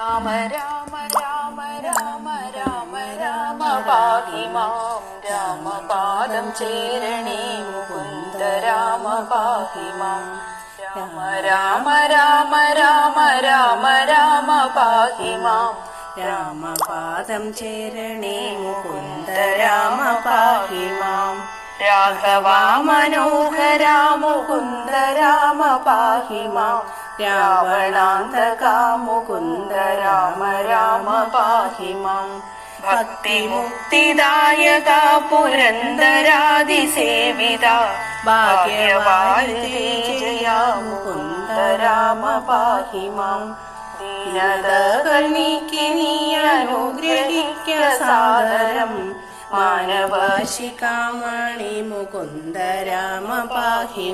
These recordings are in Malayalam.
രാമ രാമ രാമ രാമ രാമ രാമ പാഹിമാം രാമപാദം ചേരണേ മുകുന്ദ രാമ പാഹിമാം രാമ രാമ രാമ രാമ രാമ രാമ പാഹിമാം രാമപാദം ചേരണേ മുകുന്ദ രാമ പാഹിമാം രാഘവാ മനോഹരാ മുകുന്ദ രാമ പാഹി മാം രാവണാന്തകാ മുകുന്ദ രാമ രാമ പാഹി മാം ഭക്തിമുക്തിദായക പുരന്ദരാതിസേവിത. ഭാഗ്യവാരിതേ രാമ പാഹി മാം ദീനതകൾ നീക്കി നീ മുകുന്ദ രാമ പാഹി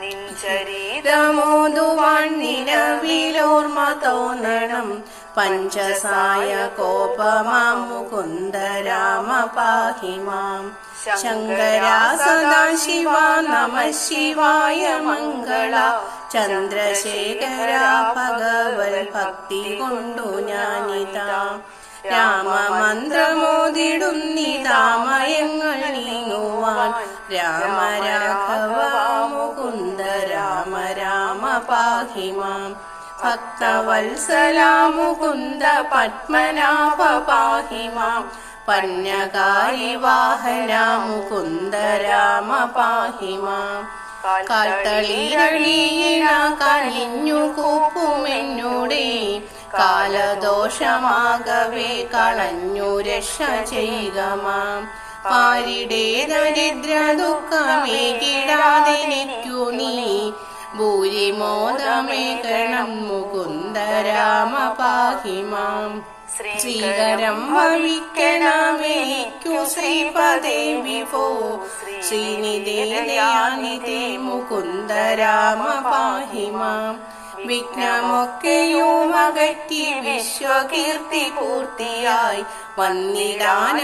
നിൻചരീതമോതുവാൻ നിലവിലോർമ്മ തോന്നണം. പഞ്ചസായ കോപമാം മുകുന്ദരാമ പാഹിമാം ശങ്കരാ സദാശിവ നമ ശിവായ മംഗള. ചന്ദ്രശേഖര ഭഗവൽ ഭക്തി കൊണ്ടു ഞാനിതാ. രാമമന്ത്രമോതിടുന്നിതാമയങ്ങൾ നീങ്ങുവാൻ. രാമ പാഹി മാം ഭക്തവത്സലാ മുകുന്ദ പത്മനാഭ പാഹി പണ്യകാരി പന്നകാരി വാഹന മുകുന്ദ രാമ പാഹി മാം കാൽത്തളിരളിയിണ കനിഞ്ഞു കൂപ്പുമെന്നൂടെ. കാലദോഷമാകവേ കളഞ്ഞു രക്ഷ ചെയ്യുക മാം പാരിടേ ദരിദ്ര ദുഃഖമേ നീ ഭൂരിമോദമേകണം മുകുന്ദ രാമ പാഹി മാം ശ്രീകരം ഭവിക്കണമെനിക്കു ശ്രീപദേ വിഭോ. ശ്രീനിധേയാനിധേ മുകുന്ദ രാമ പാഹിമാം വിഘ്നമൊക്കെയും അകറ്റി വിശ്വകീർത്തി പൂർത്തിയായി. വന്നിടാൻ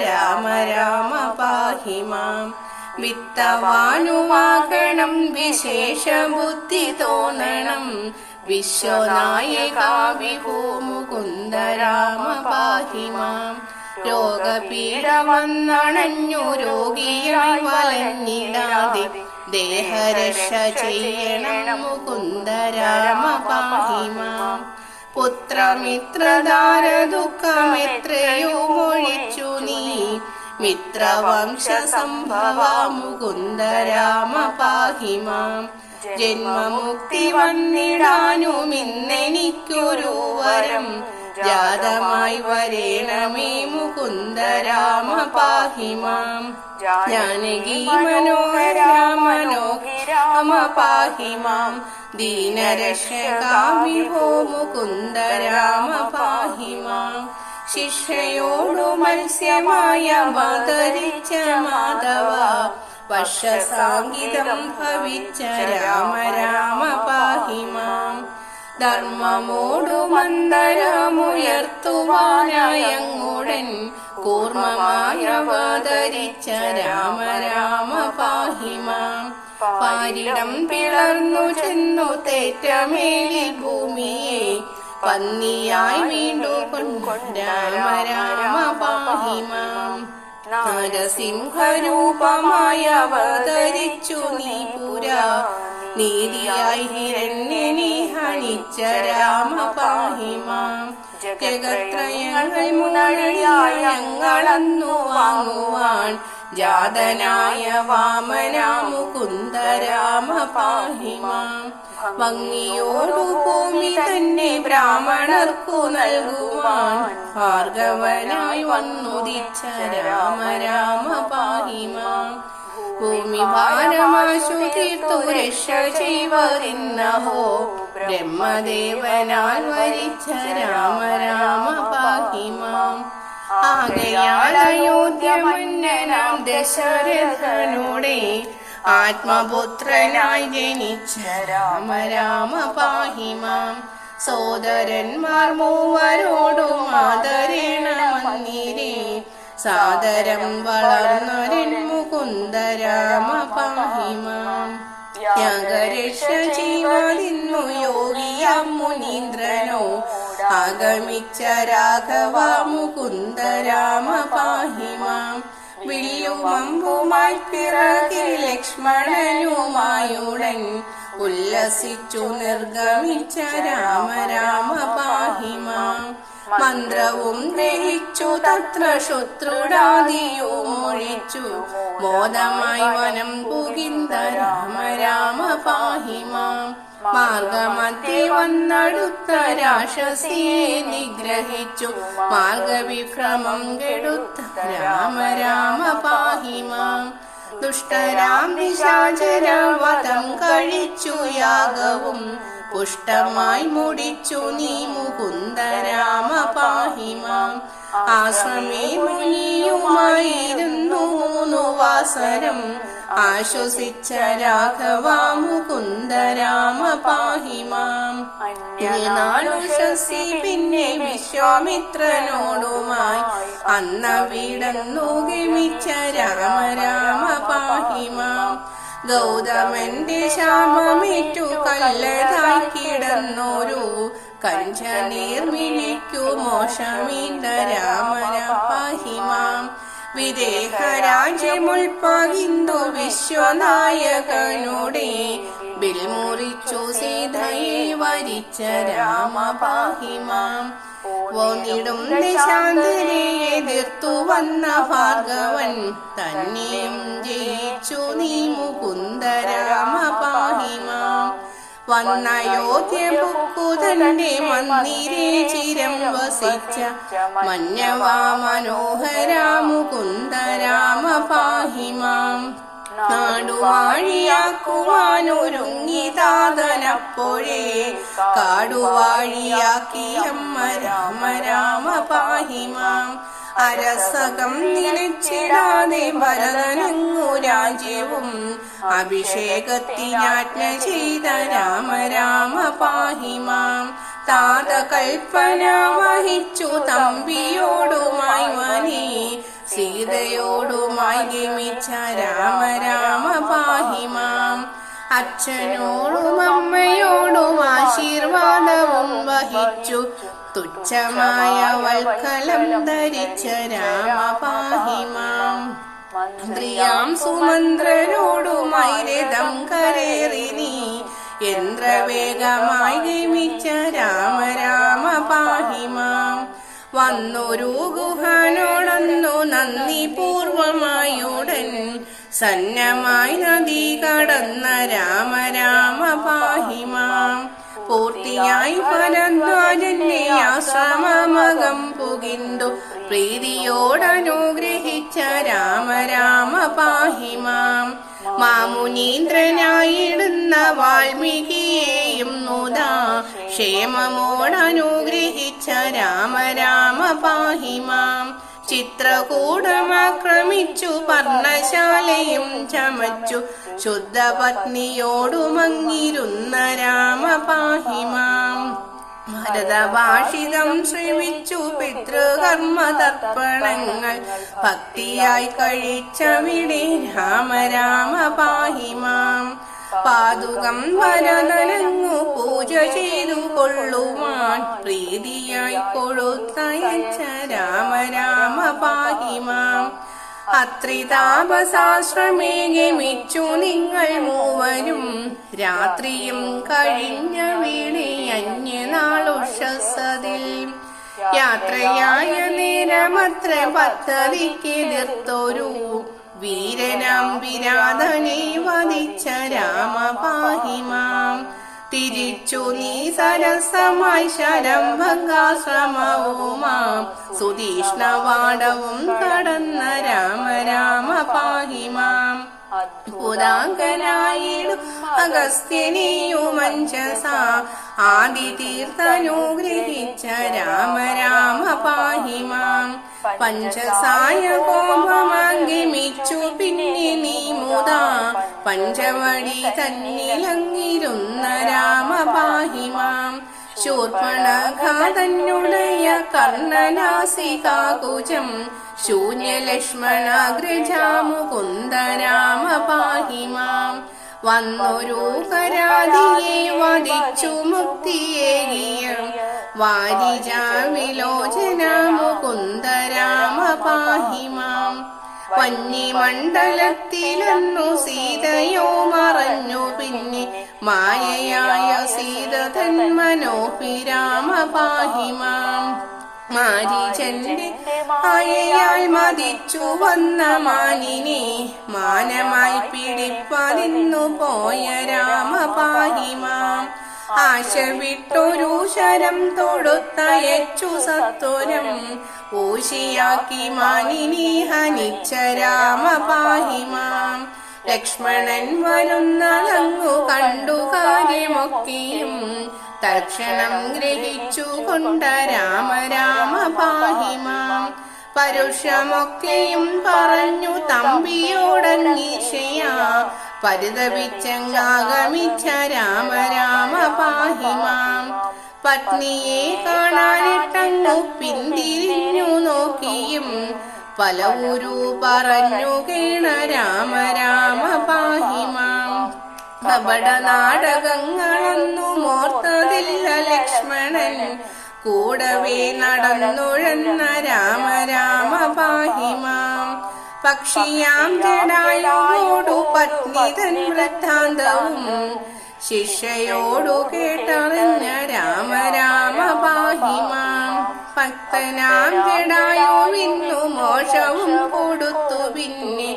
രാമ രാമ പാഹി മാം വിത്തവാനുവാകണം വിശേഷ ബുദ്ധി തോന്നണം. വിശ്വനായക വിഭൂ മുകുന്ദ രാമ പാഹി മാം രോഗപീഡ വന്നണഞ്ഞു രോഗിയായി വലഞ്ഞിടാതെ ദേഹരക്ഷ ചെയ്യണം മുകുന്ദ രാമ പാഹി പുത്രമിത്രദാര ദുഃഖമെത്രയോ മൊഴിച്ചു നീ. സംഭവ മുകുന്ദ രാമ പാഹി ജന്മമുക്തി വന്നിടാനുമിന്നെനിക്കൊരു വരം ജാതമായി വരേണമേ മുകുന്ദ രാമ പാഹി മാം ജാനകി മനോഹര മനോഹിരാമ പാഹി മാം ദീനരക്ഷകാ മുകുന്ദ രാമ പാഹി മാം ശിക്ഷയോടു മത്സ്യമായ അവതരിച്ച മാധവ. വർഷസാംഗിതം ഭവിച്ച രാമ രാമ പാഹിമാം. ധർമ്മമോടു മന്ദരമുയർത്തുവാനായങ്ങുടൻ കൂർമ്മമായ വാതരിച്ച രാമ രാമ പാഹിമാം. പാരിടം പിളർന്നു ചെന്നു തേറ്റമേലി ഭൂമിയെ പന്നിയായി വീണ്ടു കൊണ്ട് അവതരിച്ചു നീ പുരാ. നീതിയായി ഹിരണ്യനെ ഹണിച്ച രാമ പാഹിമാം ജഗത്രയങ്ങൾ മുനഴിയായ ഞങ്ങളന്നു വാങ്ങുവാൻ. ജാതനായ വാമന മുകുന്ദ രാമ പാഹി മാം ഭംഗിയോടു ഭൂമി തന്നെ ബ്രാഹ്മണർക്കു നൽകുവാൻ ഭാർഗവനായി വന്നുദിച്ച രാമ രാമ പാഹി മാം ഭൂമി ഭാരമാശു തീർത്തു രക്ഷ ചെയ്വതിന്നഹോ ബ്രഹ്മദേവനാൽ വരിച്ച രാമ രാമ പാഹി ആകയാൽ അയോധ്യമന്നനാം ദശരഥനുടെ ആത്മപുത്രനായി ജനിച്ച രാമ രാമ പാഹിമാം സോദരന്മാർ മൂവരോടും ആദരേണ മന്ദിരേ. സാദരം വളർന്നൊരൻ മുകുന്ദ രാമ പാഹിമാം ജീവനിന്നു യോഗിയാം മുനീന്ദ്രനോ. ആഗമിച്ച രാഘവ മുകുന്ദ രാമ പാഹിമാം വില്ലുമമ്പുമായി പിറകിൽ ലക്ഷ്മണനുമായുടൻ ഉല്ലസിച്ചു നിർഗമിച്ച രാമ രാമ പാഹിമ മന്ത്രവും ഗ്രഹിച്ചു തത്ര ശത്രുടാദിയോഴിച്ചു മോദമായി വനം പുകിന്ത രാമ രാമ പാഹിമാം മാർഗമധ്യേ വന്നടുത്ത രാക്ഷസിയെ നിഗ്രഹിച്ചു. മാർഗവിഭ്രമം കെടുത്ത രാമ രാമ പാഹിമാം. ദുഷ്ടരാം നിശാചരവധം കഴിച്ചു യാഗവും. പുഷ്ടമായി മുടിച്ചു നീ മുകുന്ദ രാമ പാഹിമാം. ആശ്രമേ മുനിയുമായിരുന്നു മൂന്നു വാസരം ആശ്വസിച്ച രാഘവ മുകുന്ദ രാമ പാഹിമാം നാളുഷസി പിന്നെ വിശ്വാമിത്രനോടുമായി അന്ന വീടന്നു ഗമിച്ച രാമ രാമ പാഹിമാം ഗൗതമന്റെ ശാമമേറ്റു കല്ലതായി കിടന്നോരു കഞ്ച വിദേഹരാജ്യമുൾപ്പകിന്തു വിശ്വനായകനുടെ. ബിൽമുറിച്ചു സീതയെ വരിച്ച രാമപാഹിമാം. ഓന്നിടും നിശാന്തിനെ എതിർത്തു വന്ന ഭാർഗവൻ. തന്നെയും ജയിച്ചു നീ മുകുന്ദരാമപാഹിമാം രാമ പാഹിമാം വന്നയോധ്യ മന്ദിരെ ചിരം വസിച്ച മഞ്ഞവാ മനോഹരാമുകുന്ദരാമ മുകുന്ദ രാമ പാഹിമാം നാടുവാഴിയാക്കുവാനൊരുങ്ങി താതനപ്പോഴേ കാടുവാഴിയാക്കി അമ്മ രാമ രാമ പാഹിമാം അരസകം നിലച്ചിടാതെ ഭരതനങ്ങു രാജ്യവും. അഭിഷേകത്തിനാജ്ഞ ചെയ്ത രാമ രാമ പാഹിമാം. താത കൽപ്പന വഹിച്ചു തമ്പിയോടുമായി വനി. സീതയോടുമായി ഗമിച്ച രാമ രാമ പാഹിമാം. അച്ഛനോടും അമ്മയോടും ആശീർവാദവും വഹിച്ചു. തുച്ഛമായ വൽക്കലം ധരിച്ച രാമപാഹിമാം. ിയാം മന്ത്രിയാം സുമന്ത്രരോടുമായി രഥം കരേറി നീ. യന്ത്രവേഗമായി ഗമിച്ച രാമ രാമ പാഹിമാം വന്നൊരു ഗുഹാനോടന്നു നന്ദി പൂർവമായുടൻ സന്നമായി നദി കടന്ന രാമ രാമ പാഹിമാം പൂർത്തിയായി ഭരദ്വാജന്റെ ആശ്രമമകം പുകിന്തു പ്രീതിയോടനുഗ്രഹിച്ച രാമ രാമ പാഹിമാം. മാമുനീന്ദ്രനായിടുന്ന വാൽമീകിയെയും നുതാ ക്ഷേമമോടനുഗ്രഹിച്ച രാമ രാമ പാഹിമാം. ചിത്രകൂടമാക്രമിച്ചു പർണശാലയും ചമച്ചു. ശുദ്ധ പത്നിയോടുമങ്ങിരുന്ന രാമ പാഹിമാം ഭരതഭാഷിതം ശ്രമിച്ചു. പിതൃകർമ്മ തർപ്പണങ്ങൾ ഭക്തിയായി കഴിച്ചവിടെ രാമ പാഹിമാം പാതുകം വരനനങ്ങു പൂജ ചെയ്തു കൊള്ളുവാൻ പ്രീതിയായി കൊഴുത്തയച്ച രാമ രാമ പാഹിമാം അത്രിതാപസാശ്രമേ ഗമിച്ചു നിങ്ങൾ മൂവരും. രാത്രിയും കഴിഞ്ഞ വീണി അന്യനാളുഷസതിൽ യാത്രയായ നേരമത്ര പദ്ധതിക്കെതിർത്തൊരു വീരനാം വിരാധനെ വധിച്ച രാമ പാഹിമാം തിരിച്ചു നീ സരസമായി ശരംഭംഗാശ്രമവുമാം സുതീഷ്ണവാടവും കടന്ന രാമ രാമ പാഹിമാം പുരാങ്കനായിടും അഗസ്ത്യനെയുമഞ്ചസ ആദിതീർത്ഥനുഗ്രഹിച്ച രാമ രാമ പാഹി മാം പഞ്ചസായ കോപമാങ്കിമിച്ചു പിന്നെ നീ മുതാ. പഞ്ചവടി തന്നിലങ്ങിരുന്ന രാമ പാഹിമാം. ശൂർപ്പണഘാതന്നുടയ കർണനാസികാകുജം. ശൂന്യലക്ഷ്മണാഗ്രജാമുകുന്ദ രാമ പാഹിമാം. വന്നൊരു കരാതിയെ വധിച്ചു മുക്തിയേകിയ വാരിജ വിലോചന മുകുന്ദ രാമ പാഹിമാം വന്യമണ്ഡലത്തിലെന്നു സീതയോ മറഞ്ഞു. പിന്നെ മായയായ സീത തന്മനോഭിരാമ പാഹിമാം മാരീചന്റെ മായയാൽ മതിച്ചു വന്ന മാനിനെ മാനമായി പിടിപ്പതിന്നു പോയ രാമപാഹിമാ ആശ വിട്ടൊരു ശരം തൊടുത്തയച്ചു സത്വരം. ഊശിയാക്കി മാനിനി ഹനിച്ച രാമപാഹിമാം ലക്ഷ്മണൻ വരുന്നതങ്ങു കണ്ടു കാര്യമൊക്കെയും തൽക്ഷണം ഗ്രഹിച്ചു കൊണ്ട രാമ രാമ പാഹിമാം. പരുഷമൊക്കെയും പറഞ്ഞു തമ്പിയോടങ്ങീഷയാ പരിതപിച്ചങ്ങാഗമിച്ച രാമ രാമ പാഹിമാം. പത്നിയെ കാണാനിട്ടങ്ങു പിന്തിരിഞ്ഞു നോക്കിയും പല ഊരു പറഞ്ഞു കേണ രാമ രാമ പാഹിമാം. കപട നാടകങ്ങളൊന്നും മോർത്തതില്ല ലക്ഷ്മണൻ. കൂടവേ നടന്നുഴന്ന രാമ രാമ പാഹിമാം. പക്ഷിയാം ജടായോടു പത്നി തൻ വൃത്താന്തവും. ശിഷ്യയോടു കേട്ടറിഞ്ഞ രാമ രാമ പാഹിമാം. ഭക്തനാം ജടായുവിന്നു മോഷവും കൊടുത്തു പിന്നെ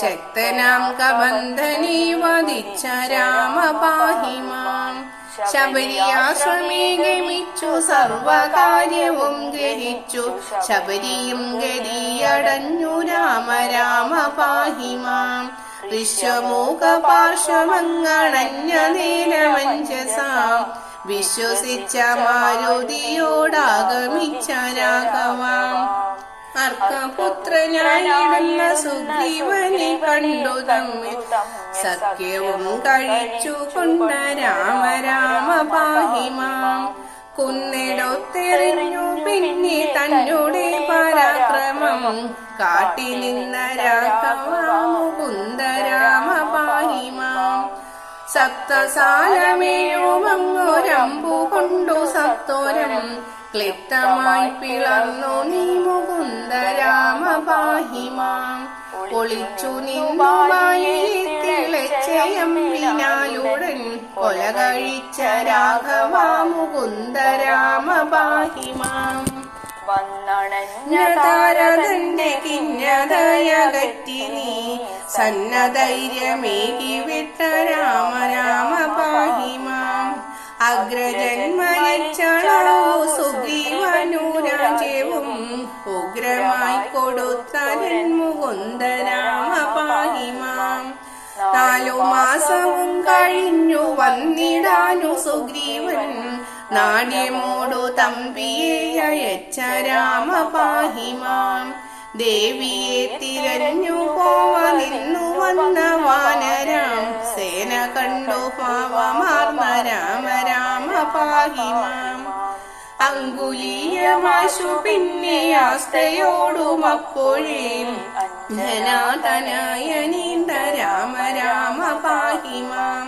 ശക്തനാം കബന്ധനെ വധിച്ച രാമപാഹിമാം. ശബരിയാശ്രമേ ഗമിച്ചു സർവകാര്യവും ഗ്രഹിച്ചു. ശബരിയും ഗതിയടഞ്ഞു രാമ രാമ പാഹിമാം ഋഷമൂക പാർശ്വമങ്ങണഞ്ഞ നീലമഞ്ചസാം. വിശ്വസിച്ച മാരുതിയോടാഗമിച്ച രാഘവാം. അർക്കപുത്രനായിടുന്ന സുഗ്രീവനെ കണ്ടു തമ്മിൽ സഖ്യവും കഴിച്ചു കൊണ്ട രാമ രാമ പാഹിമാം കുന്നിടൊത്തെറിഞ്ഞു. പിന്നെ തന്നോടെ പരാക്രമം. കാട്ടി നിന്ന രാഘവാമുകുന്ദ രാമ പാഹിമാം സപ്തസാലമേഴുമങ്ങൊരമ്പു കൊണ്ടു സത്തോരം ക്ലിപ്തമായി പിളർന്നു നീ മുഖ പാഹിമാം ഒളിച്ചു നിന്നുമായി തിളച്ചയമ്പിനാലുടൻ കൊല കഴിച്ച രാഘവ മുകുന്ദ രാമ പാഹിമാം താരതന്റെ കിന്നതയകറ്റി നീ സന്നധൈര്യമേകി വിട്ട രാമ രാമ പാഹിമാം അഗ്രജന്മയച്ചളോ സുഗ്രീവനു രാജ്യവും ഉഗ്രമായി കൊടുത്തരൻ മുകുന്ദ രാമ പാഹിമാം നാലു മാസവും കഴിഞ്ഞു വന്നിടാനു സുഗ്രീവൻ. നാട്യമോടു തമ്പിയെ അയച്ച രാമപാഹിമാം. ദേവിയെ തിരഞ്ഞു പോവ നിന്നു വന്ന വാനരാം. സേന കണ്ടു പാവമാർന്ന രാമ രാമ പാഹിമാം അങ്കുലീയമാശു പിന്നെ ആസ്തയോടും അപ്പോഴേ ധനാതനായ നീണ്ട രാമ രാമ പാഹിമാം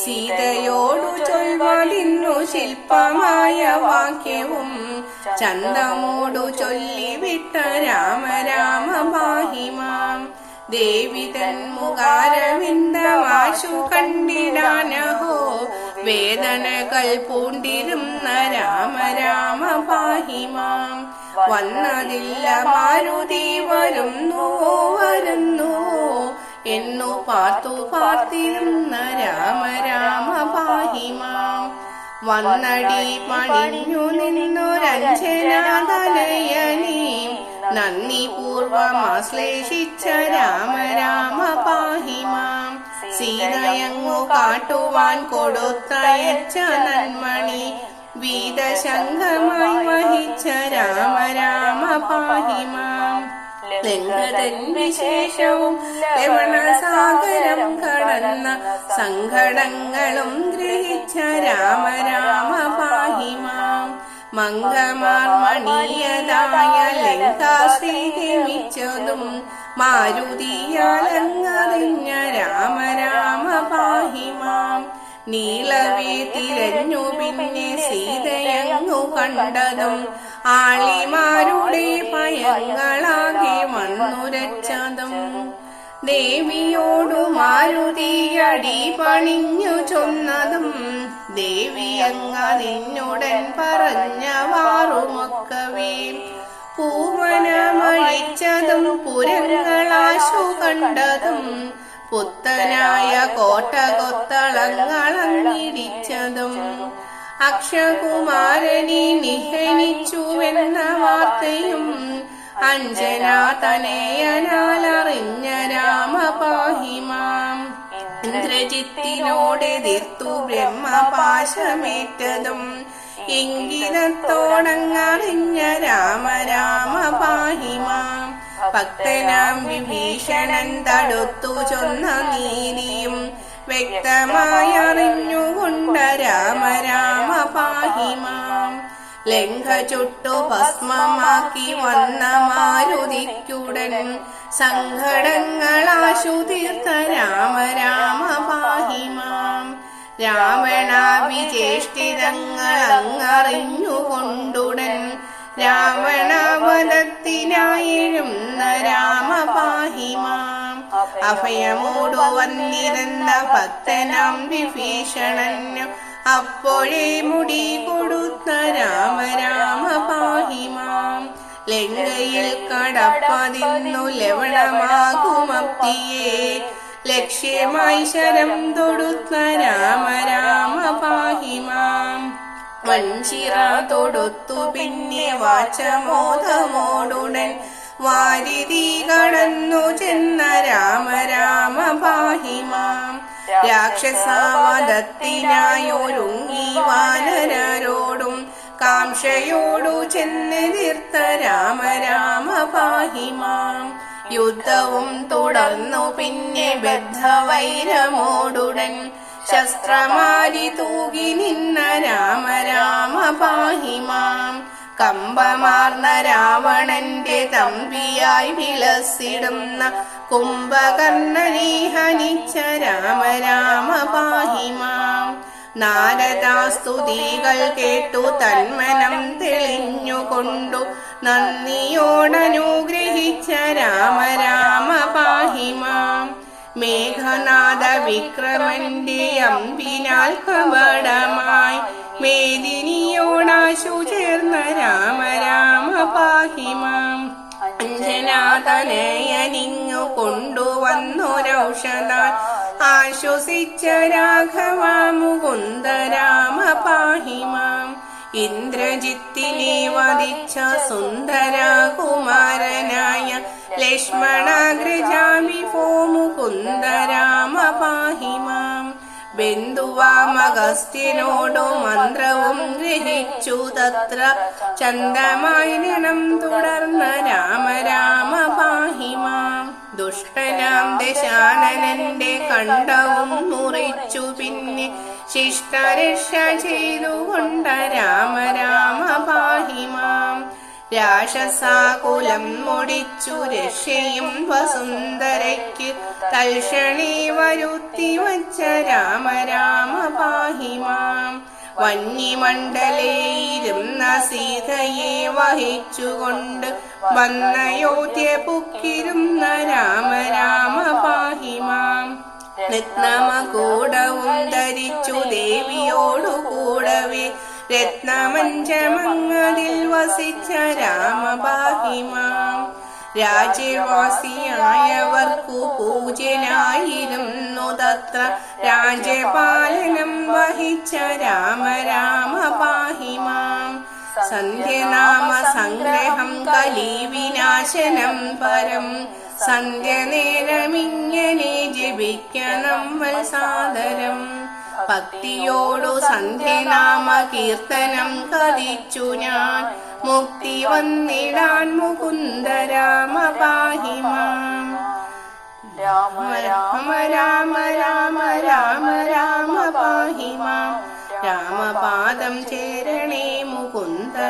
സീതയോടു ചൊൽവാതിന്നു ശില്പമായ വാക്യവും ചന്തമോടു ചൊല്ലിവിട്ട രാമ രാമ പാഹിമാം ദേവി തൻ കണ്ടിടാനഹോ വേദനകൾ പൂണ്ടിരുന്ന രാമ രാമ പാഹിമാം വന്നതില്ല മാരുതി വരുന്നു വരുന്നു എന്നു പാർത്തു പാർത്തിരുന്ന രാമ രാമ പാഹിമാം വന്നടി പണിഞ്ഞു നിന്നൊരഞ്ജനാതനയനീ നന്ദി പൂർവമാശ്ലേഷിച്ച രാമ രാമ പാഹിമാം സീതയങ്ങു കാട്ടുവാൻ കൊടുത്തയച്ച നന്മണി വീതശംഖമായി വഹിച്ച രാമ രാമ പാഹിമാം ലംഘതൻ വിശേഷവും ലവണസാഗരം കടന്ന സങ്കടങ്ങളും ഗ്രഹിച്ച രാമ രാമ പാഹിമാം മംഗമാർമണീയതായ മണിയതായ ഗമിച്ചതും മാരുതിയാലങ്ങറിഞ്ഞ രാമ രാമ പാഹിമാം നീളവേ തിരഞ്ഞു പിന്നെ സീതയങ്ങു കണ്ടതും ആളിമാരുടെ പയങ്ങളാകെ വന്നുരച്ചതും ദേവിയോടു മാരുതിയടി പണിഞ്ഞു ചൊന്നതും ദേവിയങ്ങതിനുടൻ പറഞ്ഞ വാറുമൊക്കവേ. പൂവനമഴിച്ചതും പുരങ്ങളാശു കണ്ടതും പുത്തനായ കോട്ട കൊത്തളങ്ങളങ്ങിടിച്ചതും അക്ഷകുമാരനെ നിഹനിച്ചുവെന്ന വാർത്തയും അഞ്ജനാതനയനാലറിഞ്ഞ രാമപാഹിമാം. ഇന്ദ്രജിത്തിനോടെതിർത്തു ബ്രഹ്മപാശമേറ്റതും. ഇംഗിതത്തോടങ്ങറിഞ്ഞ രാമ രാമ പാഹിമാം ഭക്തനാം വിഭീഷണൻ തടുത്തു ചൊന്ന നീലിയും വ്യക്തമായി അറിഞ്ഞുകൊണ്ട രാമ രാമ പാഹിമാം ലങ്ക ചുട്ടു ഭസ്മമാക്കി വന്ന മാരുതിക്കുടൻ സങ്കടങ്ങളാശു തീർത്ത രാമ രാമ പാഹിമാം രാവണ വിചേഷ്ടിതങ്ങൾ അങ്ങറിഞ്ഞുകൊണ്ടുടൻ രാമ പാഹിമാം അഭയമോടു വന്നിരുന്ന ഭക്തനാം വിഭീഷണനു അപ്പോഴേ മുടി കൊടുത്ത രാമ രാമ പാഹിമാം ലങ്കയിൽ കടപ്പതിന്നു ലവണമാകുമത്തിയെ. ലക്ഷ്യമായി ശരം തൊടുത്ത രാമ രാമ പാഹിമാം വഞ്ചിറ തൊടുത്തു പിന്നെ വാചമോദമോടുടൻ വാരിതി കടന്നു ചെന്ന രാമ രാമ പാഹിമാം രാക്ഷസാവധത്തിനായൊരുങ്ങി വാനരോടും കാംക്ഷയോടു ചെന്നെതിർത്ത രാമ രാമ പാഹിമാം യുദ്ധവും തുടർന്നു പിന്നെ ബദ്ധവൈരമോടുടൻ ശസ്ത്രമാരി തൂകി നിന്ന രാമ രാമ പാഹിമാം കമ്പമാർന്ന രാവണന്റെ തമ്പിയായി വിളസിടുന്ന കുംഭകർണനെ ഹനിച്ച രാമ രാമ പാഹിമാം നാരദാസ്തുതികൾ കേട്ടു തന്മനം തെളിഞ്ഞുകൊണ്ടു നന്ദിയോടനുഗ്രഹിച്ച രാമ രാമ പാഹിമാം മേഘനാഥ വിക്രമന്റെ അമ്പിനാൽ കപടമായി. മേദിനിയോടാശു ചേർന്ന രാമ രാമ പാഹിമാം കൊണ്ടുവന്നു കൊണ്ടുവന്നൊരൗഷധാൻ ആശ്വസിച്ച രാഘവാമുകുന്ദ രാമ പാഹിമാം ഇന്ദ്രജിത്തിനെ വധിച്ച സുന്ദര കുമാരനായ ലക്ഷ്മണാഗ്രജാമി ഫോമു കുന്ദരാമ പാഹിമാം ബന്ധുവാമഗസ്ത്യനോടു മന്ത്രവും ഗ്രഹിച്ചു തത്ര ചന്ദമായനം തുടർന്ന് രാമ രാമ പാഹിമാം ദുഷ്ടനാം ദശാനനന്റെ കണ്ടവും മുറിച്ചു പിന്നെ ശിഷ്ടരക്ഷ ചെയ്തുകൊണ്ട രാമ രാമ പാഹിമാം രാക്ഷസാകുലം മുടിച്ചു രക്ഷയും വസുന്ധരയ്ക്ക് തൽക്ഷണേ വരുത്തി വച്ച രാമ രാമ പാഹിമാം വന്യമണ്ഡലേയിരുന്ന സീതയെ വഹിച്ചുകൊണ്ട് വന്നയോധ്യ പുക്കിരുന്ന രാമ രത്നമകൂടവും ധരിച്ചു ദേവിയോടു കൂടവേ രത്നമഞ്ചമങ്ങതിൽ വസിച്ച രാമബാഹിമാം. രാജ്യവാസിയായവർക്കു പൂജനായിരുന്നു തത്ര രാജ്യപാലനം വഹിച്ച രാമ രാമ പാഹിമാം സന്ധ്യനാമ സംഗ്രഹം കലി വിനാശനം പരം. സന്ധ്യ നേരമിങ്ങനെ ജപിക്കണം സാദരം. ഭക്തിയോടു സന്ധ്യനാമ കീർത്തനം കതിച്ചു ഞാൻ. മുക്തി വന്നിടാൻ മുകുന്ദരാമ പാഹിമാം രാമ രാമ രാമ രാമ രാമ രാമ പാഹിമാം രാമപാദം ചേരണേ